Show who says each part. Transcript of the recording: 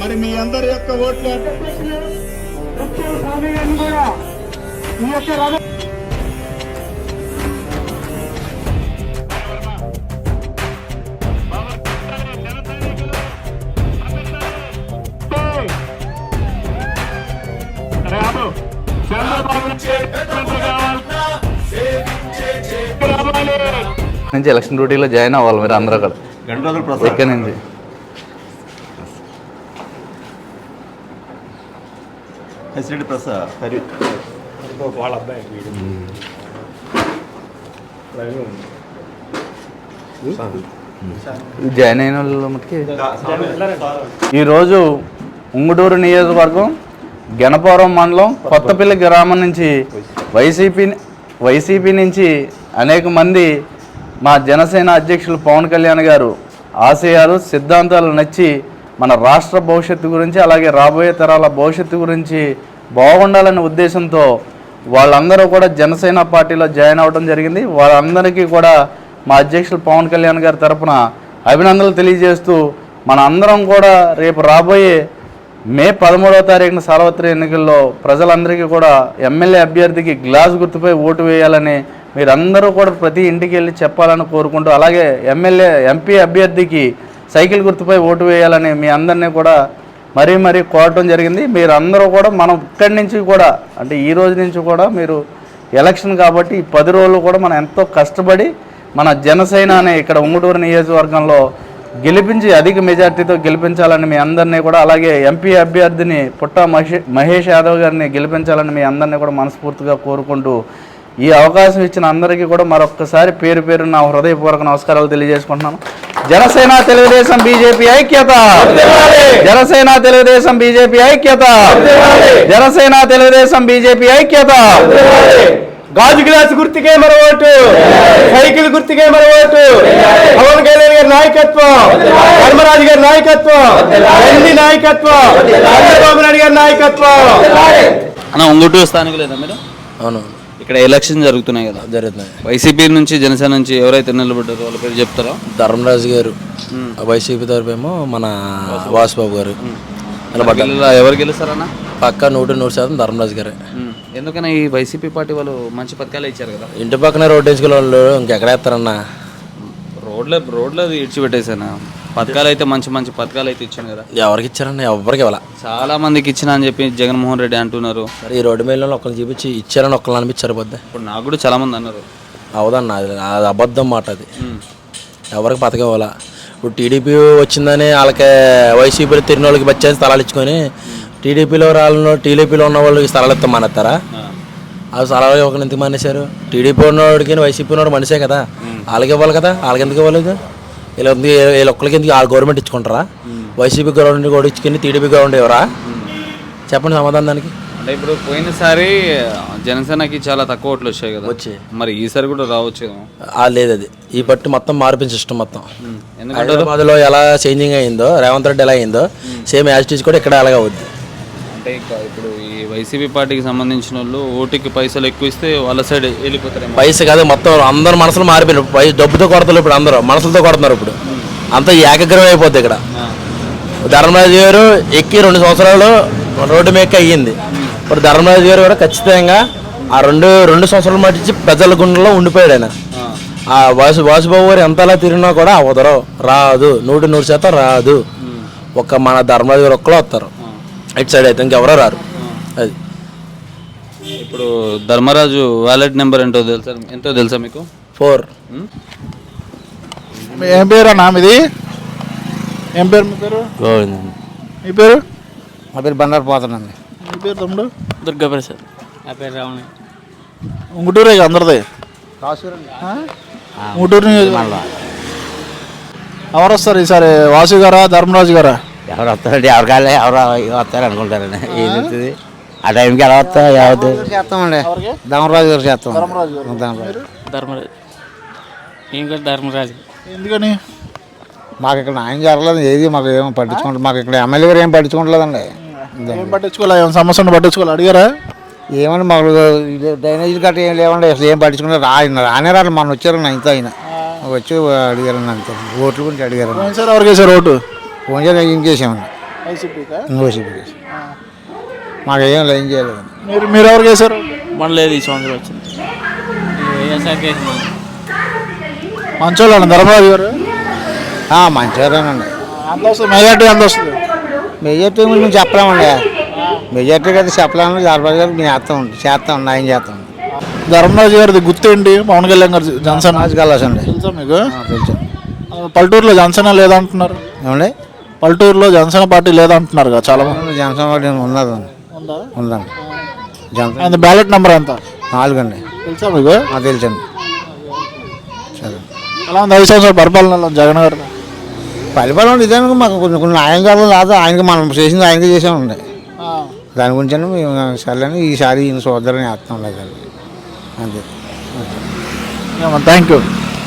Speaker 1: మరి మీ అందరి యొక్క ఓట్లు
Speaker 2: నుంచి ఎలక్షన్ డ్యూటీలో జాయిన్ అవ్వాలి మీరు అందరూ కూడా.
Speaker 3: రెండు రోజులు ప్రసాద్.
Speaker 2: ఇక్కడ నుంచి.
Speaker 3: హెసిరెడ్డి ప్రసాద్ హరి.
Speaker 2: జాయిన్ అయిన వాళ్ళు మటుకి? ఈరోజు ఉంగుటూరు నియోజకవర్గం గణపవరం మండలం కొత్తపల్లి గ్రామం నుంచి వైసీపీ వైసీపీ నుంచి అనేక మంది మా జనసేన అధ్యక్షులు పవన్ కళ్యాణ్ గారు ఆశయాలు సిద్ధాంతాలు నచ్చి మన రాష్ట్ర భవిష్యత్తు గురించి అలాగే రాబోయే తరాల భవిష్యత్తు గురించి బాగుండాలనే ఉద్దేశంతో వాళ్ళందరూ కూడా జనసేన పార్టీలో జాయిన్ అవ్వడం జరిగింది. వాళ్ళందరికీ కూడా మా అధ్యక్షులు పవన్ కళ్యాణ్ గారి తరపున అభినందనలు తెలియజేస్తూ మన అందరం కూడా రేపు రాబోయే మే పదమూడవ తారీఖున సార్వత్రిక ఎన్నికల్లో ప్రజలందరికీ కూడా ఎమ్మెల్యే అభ్యర్థికి గ్లాస్ గుర్తుపై ఓటు వేయాలని మీరందరూ కూడా ప్రతి ఇంటికి వెళ్ళి చెప్పాలని కోరుకుంటూ అలాగే ఎమ్మెల్యే ఎంపీ అభ్యర్థికి సైకిల్ గుర్తుపై ఓటు వేయాలని మీ అందరినీ కూడా మరీ మరీ కోరటం జరిగింది. మీరు అందరూ కూడా మనం ఇక్కడి నుంచి కూడా అంటే ఈ రోజు నుంచి కూడా మీరు ఎలక్షన్ కాబట్టి ఈ పది రోజులు కూడా మనం ఎంతో కష్టపడి మన జనసేన అనే ఇక్కడ ఉంగుటూరు నియోజకవర్గంలో గెలిపించి అధిక మెజార్టీతో గెలిపించాలని మీ అందరినీ కూడా అలాగే ఎంపీ అభ్యర్థిని పుట్ట మహేష్ యాదవ్ గారిని గెలిపించాలని మీ అందరినీ కూడా మనస్ఫూర్తిగా కోరుకుంటూ ఈ అవకాశం ఇచ్చిన అందరికీ కూడా మరొక్కసారి పేరు పేరు నా హృదయపూర్వక నమస్కారాలు తెలియజేసుకుంటున్నాను. జనసేన తెలుగుదేశం బీజేపీ ఐక్యత. జనసేన. తెలుగుదేశం బీజేపీ ఐక్యత. జనసేన. తెలుగుదేశం బీజేపీ ఐక్యత.
Speaker 4: గాజు గ్లాస్ గుర్తుకే మన ఓటు. సైకిల్ గుర్తుకే మన ఓటు. పవన్ కళ్యాణ్ గారి నాయకత్వం. ధర్మరాజు గారి నాయకత్వం. ఎన్ని నాయకత్వం. చంద్రబాబు నాయుడు గారి నాయకత్వం.
Speaker 5: అన్న ఉంగుటూరు స్థానికులేనా మీరు?
Speaker 6: అవును
Speaker 5: ఇక్కడ ఎలక్షన్ జరుగుతున్నాయి కదా.
Speaker 6: జరుగుతున్నాయి.
Speaker 5: వైసీపీ నుంచి జనసేన నుంచి ఎవరైతే నిలబడ్డారో వాళ్ళ పేరు చెప్తారా?
Speaker 6: ధర్మరాజు గారు. వైసీపీ తరఫేమో మన వాసుబాబు. గారు. నిలబడ్డారు.
Speaker 5: ఎవరు గెలుస్తారన్న?
Speaker 6: పక్క నూట నూరు శాతం ధర్మరాజు గారే.
Speaker 5: ఎందుకని ఈ వైసీపీ పార్టీ వాళ్ళు మంచి పథకాలు ఇచ్చారు కదా?
Speaker 6: ఇంటి పక్కనే రోడ్డు వేసుకునే వాళ్ళు ఇంకెక్కడ వేస్తారన్నా?
Speaker 5: రోడ్ల రోడ్లో ఇడ్చిపెట్టేసాను పథకాలు అయితే మంచి మంచి పథకాలు అయితే ఇచ్చాను కదా.
Speaker 6: ఎవరికి ఇచ్చారన్నా ఎవరికి ఇవ్వాల.
Speaker 5: చాలా మందికి ఇచ్చిన అని చెప్పి జగన్మోహన్ రెడ్డి అంటున్నారు.
Speaker 6: మరి ఈ రోడ్డు మీద ఒకరిని చూపించి ఇచ్చారని ఒకరిని అనిపించారు పొద్దు
Speaker 5: ఇప్పుడు నాకు కూడా చాలా మంది అన్నారు.
Speaker 6: అవదన్నా అది అబద్ధం మాట అది. ఎవరికి పథకం ఇవ్వాల? ఇప్పుడు టీడీపీ వచ్చిందని వాళ్ళకి వైసీపీలో తిరిగిన వాళ్ళకి బచ్చేసి స్థలాలు ఇచ్చుకొని టీడీపీలో రాళ్ళను టీడీపీలో ఉన్న వాళ్ళకి స్థలాలు ఇస్తాం మానేస్తారా? ఆ. స్థలాలు ఒకరిని ఎందుకు మానేశారు? టీడీపీ ఉన్నవాడికి వైసీపీ ఉన్నవాడు మనిషే కదా. వాళ్ళకి ఇవ్వాలి కదా? వాళ్ళకి ఎందుకు ఇవ్వలేదు? వీళ్ళ వీళ్ళ ఒక్కరికి ఎందుకు వాళ్ళ గవర్నమెంట్ ఇచ్చుకుంటారా? వైసీపీ గవర్నమెంట్ కూడా ఇచ్చుకుని టీడీపీ గవర్నమెంట్ ఎవరా? చెప్పండి సమాధానం దానికి.
Speaker 5: అంటే ఇప్పుడు పోయినసారి జనసేనకి చాలా తక్కువ ఓట్లు వచ్చాయి కదా.
Speaker 6: వచ్చాయి.
Speaker 5: మరి ఈసారి కూడా రావచ్చు
Speaker 6: ఆ లేదు అది. ఈ పట్టు మొత్తం మార్పిన సిస్టమ్ మొత్తం. హైదరాబాద్లో ఎలా చేంజింగ్ అయిందో రేవంత్ రెడ్డి ఎలా అయిందో సేమ్ యాజిటీస్ కూడా ఇక్కడ అలాగే అవుద్ది.
Speaker 5: అంటే ఇక ఇప్పుడు ఈ వైసీపీ పార్టీకి సంబంధించిన వాళ్ళు ఓటుకి పైసలు ఎక్కువ ఇస్తే వాళ్ళ సైడ్ వెళ్ళిపోతారేమో.
Speaker 6: పైస కాదు మొత్తం అందరు మనసులు మారిపోయినారు. పై డబ్బుతో కొడతారు ఇప్పుడు అందరూ మనసులతో కొడుతున్నారు ఇప్పుడు. అంతా ఏకగ్రహం అయిపోద్ది ఇక్కడ. ధర్మరాజు గారు ఎక్కి రెండు సంవత్సరాలు రోడ్డు మీద అయ్యింది. ఇప్పుడు ధర్మరాజు గారు కూడా ఖచ్చితంగా ఆ రెండు రెండు సంవత్సరాలు మట్టించి ప్రజల గుండెల్లో ఉండిపోయాడు ఆయన. ఆ. వాసు వాసుబాబు గారు ఎంతలా తిరిగినా కూడా అవదరు రాదు. నూటి నూరు శాతం రాదు. ఒక మన ధర్మరాజు గారు ఒక్కలో వస్తారు. ఇటు సైడ్ అయితే ఇంకెవరో రారు. అది.
Speaker 5: ఇప్పుడు ధర్మరాజు వ్యాలెట్ నెంబర్ ఎంతో తెలుసా? ఎంతో తెలుసా మీకు?
Speaker 6: ఫోర్.
Speaker 1: ఏం పేరు అన్నా మీది? ఏం పేరు మీ పేరు? మీ పేరు?
Speaker 4: మా పేరు బండారు పోతానండి
Speaker 1: మీ పేరు తమ్ముడు?
Speaker 5: దుర్గా ప్రసాద్
Speaker 7: నా పేరు రావణ
Speaker 1: ఉంగుటూరే ఇక అందరిది? ఉంగుటూరు. ఎవరు వస్తారు ఈసారి? వాసు గారా ధర్మరాజు గారా?
Speaker 4: ఎవరు వస్తారండి? ఎవరు కాలే ఎవరు వస్తారు అనుకుంటారండి? ఏం ఆ టైంకి ఎలా వస్తా ఎవరు చేస్తామండి. ధర్మరాజు గారు చేస్తాం. ధర్మరాజు
Speaker 7: ధర్మరాజు.
Speaker 1: ఎందుకని?
Speaker 4: మాకు ఇక్కడ న్యాయం జరగలేదు. ఏది మాకు ఏం పట్టించుకుంటారు మాకు ఇక్కడ ఎమ్మెల్యే గారు ఏం పట్టించుకోవట్లేదండి
Speaker 1: ఏం పట్టించుకోలే? ఏం సమస్యను పట్టించుకోలే? అడిగారా?
Speaker 4: ఏమండి మాకు డ్రైనేజీలు గట్రా ఏం లేవండి. అసలు ఏం పట్టించుకుంటారు ఆయన రానే రాడు మన వచ్చారు ఇంత ఆయన. వచ్చి అడిగారండి అంతే. ఓట్ల గురించి అడిగారండి.
Speaker 1: సార్ ఎవరికి వేసారు ఓటు?
Speaker 4: ఫోన్ చేసి ఏం చేసామండి
Speaker 1: వైసీపీకా
Speaker 8: వైసీపీకి మాకు ఏం ఏం చేయలేదు.
Speaker 1: మీరు మీరు ఎవరికి వేశారు
Speaker 7: మన లేదు ఈ సంవత్సరం వచ్చింది. వైఎస్ఆర్కి వేసినాం
Speaker 1: మంచోళ్ళండి ధర్మరాజు గారు?
Speaker 8: మంచిగానేనండి
Speaker 1: ఎంత వస్తుంది మెజార్టీ ఎంత వస్తుంది.
Speaker 8: మెజార్టీ గురించి మేము చెప్పలేమండి. మెజార్టీ కదా చెప్పలేము జరబాబు గారు మేము చేస్తాం చేస్తాం న్యాయం చేస్తాం.
Speaker 1: ధర్మరాజు గారిది గుర్తు ఏంటి పవన్ కళ్యాణ్ గారు జనసేన.
Speaker 8: రాజు కల్లాసండి
Speaker 1: తెలుసా మీకు?
Speaker 8: తెలుసు.
Speaker 1: పల్లెటూరులో జనసేన లేదంటున్నారు.
Speaker 8: ఏమండి?
Speaker 1: పల్లెటూరులో జనసేన పార్టీ లేదంటున్నారు కదా చాలా మంది.
Speaker 8: జనసేన పార్టీ ఉన్నది
Speaker 1: ఉందా
Speaker 8: ఉందండి జనసేన
Speaker 1: ఆయన బ్యాలెట్ నెంబర్ ఎంత?
Speaker 8: నాలుగు అండి
Speaker 1: తెలుసా మీకు?
Speaker 8: తెలుసండి. సరే.
Speaker 1: ఎలా ఉంది ఐదు సంవత్సరాల పరిపాలనలో జగన్ గారు?
Speaker 8: పరిపాలన నిజానికి మాకు కొన్ని కొన్ని న్యాయం కాదు లేదా ఆయనకి మనం చేసింది ఆయనకి చేసామండి దాని గురించి మేము సర్లేని ఈసారి ఈయన సోదరుని వేస్తాం లేదు అంతే.
Speaker 1: Thank you